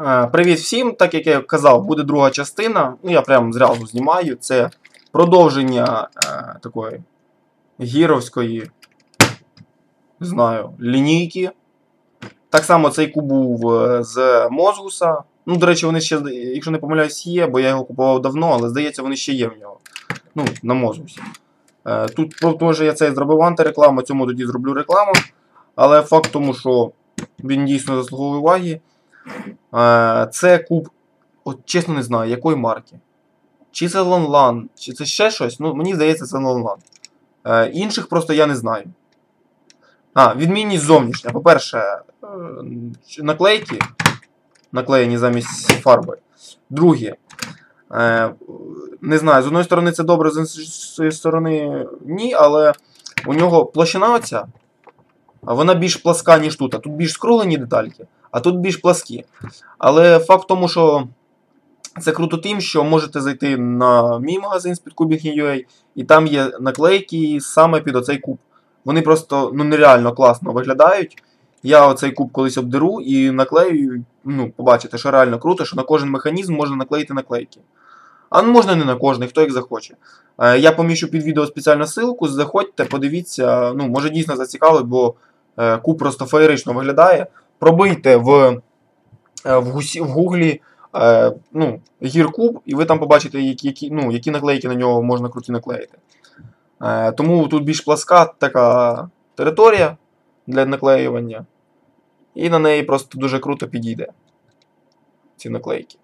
Е, Привіт всім! Так як я казав, буде друга частина. Ну, я прям зразу знімаю. Це продовження е, такої гіровської, знаю, лінійки. Так само цей куб був е, з Мозгуса. Ну, до речі, вони ще, якщо не помиляюсь, є, бо я його купував давно, але здається, вони ще є в нього. Ну, на Мозгусі. Е, Тут що я цей зробив антирекламу, цьому тоді зроблю рекламу. Але факт тому, що він дійсно заслуговує уваги. Е, Це куб, от чесно не знаю, якої марки. Чи це Лонлан, чи це ще щось. Ну, мені здається, це Лонлан. Е, Інших просто я не знаю. А, відмінність зовнішня. По-перше, е, наклейки. Наклеєні замість фарби. Друге. Не знаю, з одної сторони це добре, з іншої сторони ні, але у нього площина оця. Вона більш пласка, ніж тут. А тут більш скруглені детальки, а тут більш пласкі. Але факт в тому, що це круто тим, що можете зайти на мій магазин з під Cubing.ua, і там є наклейки саме під оцей куб. Вони просто ну, нереально класно виглядають. Я оцей куб колись обдеру і наклею, ну, побачите, що реально круто, що на кожен механізм можна наклеїти наклейки. А ну, можна не на кожний, хто їх захоче. Е, Я поміщу під відео спеціальну ссылку, заходьте, подивіться, ну, може дійсно зацікавить, бо куб просто феєрично виглядає. Пробийте в, е, в, гусі, в гуглі е, ну, гіркуб, і ви там побачите, які, які, ну, які наклейки на нього можна круті наклеїти. Е, Тому тут більш пласка така територія для наклеювання. І на неї просто дуже круто підійде ці наклейки.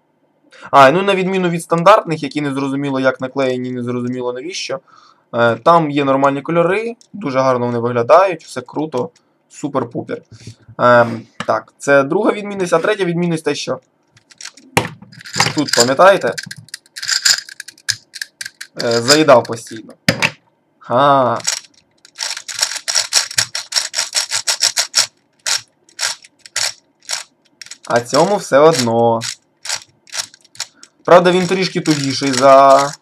А, ну на відміну від стандартних, які не зрозуміло, як наклеєні, не зрозуміло навіщо. Е, Там є нормальні кольори, дуже гарно вони виглядають, все круто, супер-пупер. Ем, так, це друга відмінність, а третя відмінність те, що. Тут, пам'ятаєте? Е, заїдав постійно. А. А цьому все одно. Правда, він трішки тугіший за.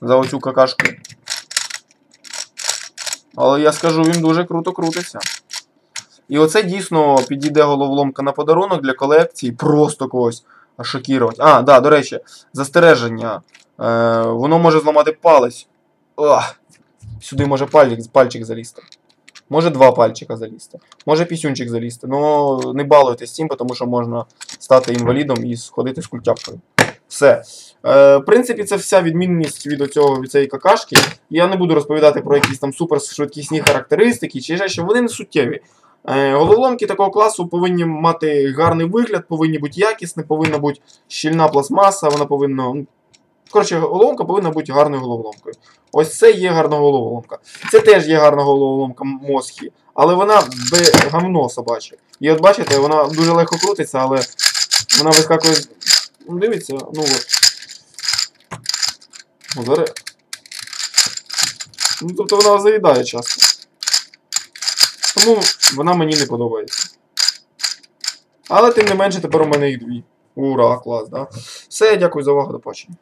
за оцю какашку. Але я скажу, він дуже круто крутиться. І оце дійсно підійде головоломка на подарунок для колекції. Просто когось шокірувати. А, да, до речі, застереження. Е, Воно може зламати палець. Ох, сюди може пальчик, пальчик залізти. Може два пальчика залізти. Може пісюнчик залізти. Ну не балуйтесь цим, тому що можна стати інвалідом і сходити з культяпкою. Все. Е, в принципі, це вся відмінність від цього від цієї какашки. Я не буду розповідати про якісь там супершвидкісні характеристики чи ще що вони не суттєві. Е, головоломки такого класу повинні мати гарний вигляд, повинні бути якісні, повинна бути щільна пластмаса, вона повинна. ну, Коротше, головоломка повинна бути гарною головоломкою. Ось це є гарна головоломка. Це теж є гарна головоломка мозхі, але вона гамно собаче. І от бачите, вона дуже легко крутиться, але вона вискакує. Ну, дивіться, ну от. Ну, зараз. Ну, тобто вона заїдає часто. Тому вона мені не подобається. Але тим не менше тепер у мене їх дві. Ура, клас, да? Все, дякую за увагу, до побачення.